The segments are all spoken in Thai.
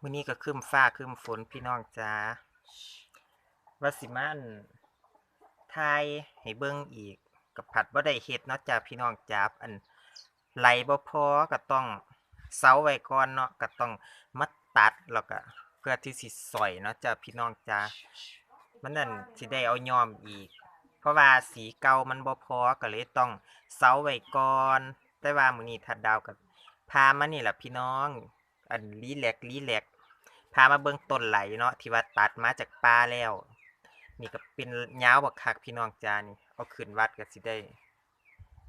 มื้อนี้ก็ครึ้มฟ้าครึ้มฝนพี่น้องจ้าว่าสิมันทายให้เบิ่งอีกกับผัดบ่ได้เฮ็ดเนาะจ้าพี่น้องจ้าอันไหลบ่พอก็ต้องเซาไว้ก่อนเนาะก็ต้องมาตัดแล้วก็เพื่อที่สิสอยเนาะจ้าพี่น้องจ้ามันนั่นสิได้เอาย้อมอีก เพราะว่าสีเก่ามันบ่พอก็เลยต้องเซาไว้ก่อน แต่ว่ามื้อนี้ทัดดาวกับ พามานี่แหละพี่น้อง อันรีแลกซ์รีแลกซ์พามาเบิ่งต้นไหลเนาะที่ว่าตัดมาจากป่าแล้ว นี่ก็เป็นยาวบักคักพี่น้องจ้านี่ เอาขึ้นวัดก็สิได้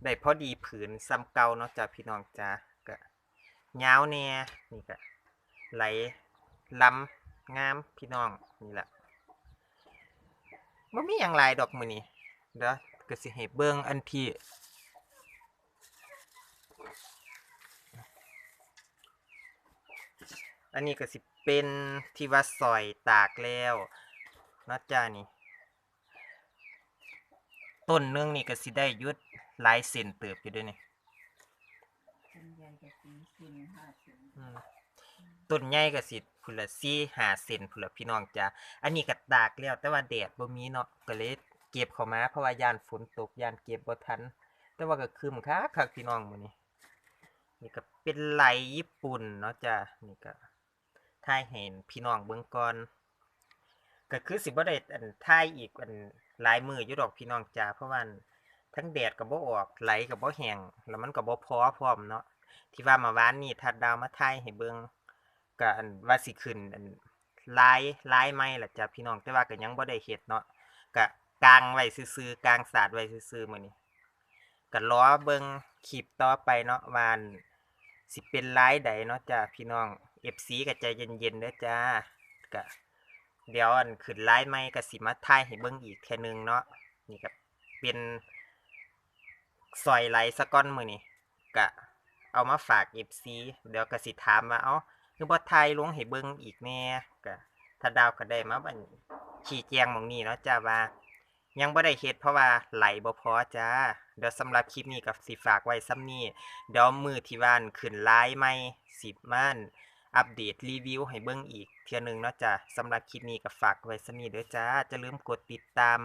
ได้พอดีผืนซ้ำเก่าเนาะจ้าพี่น้องจ้าก็ยาวแน่ยนี่ก็ไหลลำงามพี่น้องนี่แหละบ่มีหยังหลายดอกมื้อนี้เด้อก็สิให้เบิ่งอันที่ อันนี้ก็สิเป็นที่ว่าซอยตากแล้วเนาะจ้านี่ ต้นหนึงนี่ก็สิได้อยุดหลายเส้นเติบอยู่เด้วยนี่เป็นใหญ่ก็สี่เซนห้าเซนอืมต้นใหญ่ก็สิพุ่นละสี่ห้าเซนพุ่นละพี่น้องจ้าอันนี้ก็ตากแล้วแต่ว่าแดดบ่มีเนาะก็เลยเก็บเข้ามาเพราะว่าย่านฝนตกย่านเก็บบ่ทัน แต่ว่าก็ครึมคักคักพี่น้องมื้อนี้นี่ก็เป็นไหลญี่ปุ่นเนาะจ้านี่ก็ ถ่ายให้เห็นพี่น้องเบิ่งก่อนก็คือสิบ่ได้อันถ่ายอีกอันหลายมืออยู่ดอกพี่น้องจ้าเพราะว่าทั้งแดดก็บ่ออกไหลก็บ่แห้งแล้วมันก็บ่พอพร้อมเนาะที่ว่ามาวานนี้ทัดดาวมาถ่ายให้เบิ่งก็อันว่าสิขึ้นอันลายลายไม้ล่ะจ้าพี่น้องแต่ว่าก็ยังบ่ได้เฮ็ดเนาะก็กางไว้ซื่อๆกางสาดไว้ซื่อๆมื้อนี้ก็รอเบิ่งคลิปต่อไปเนาะว่าอันสิเป็นลายใดเนาะจ้าพี่น้อง FC ก็ใจเย็นๆเด้อจ้าก็เดี๋ยวอันขึ้นไลน์ไม่ก็สิมาถ่ายให้เบิ่งอีกแค่นึงเนาะนี่ก็เป็นซอยไหลสก้อนมือนี่ก็เอามาฝาก FC เดี๋ยวก็สิถามว่าเอ้าคือบ่ถ่ายลวงให้เบิ่งอีกแน่ก็ถ้าดาวก็ได้มาบัดชี้แจงมองนี้เนาะจ้าว่า ยังบ่ได้เฮ็ดเพราะว่าไหลบ่พอจ้าเดี๋ยวสำหรับคลิปนี้ก็สิฝากไว้ซ้ำนี้เดี๋ยวมือที่ว่านขึ้นไลน์ใหม่สิมาอั่น อัปเดตรีวิวให้เบิ่งอีก เทื่อหนึงเนาะจ้ะสำหรับคลิปนี้ก็ฝากไว้สนี้เด้อจ้าจะลืมกดติดตาม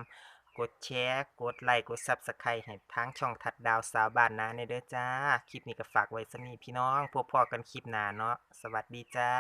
กดแชร์ กดไลค์กด Subscribe ให้ทั้งช่องทัดดาวสาวบ้านนะในเด้อจ้า คลิปนี้ก็ฝากไว้สนี้พี่น้องพวกพอกันคลิปหน้าเนาะสวัสดีจ้า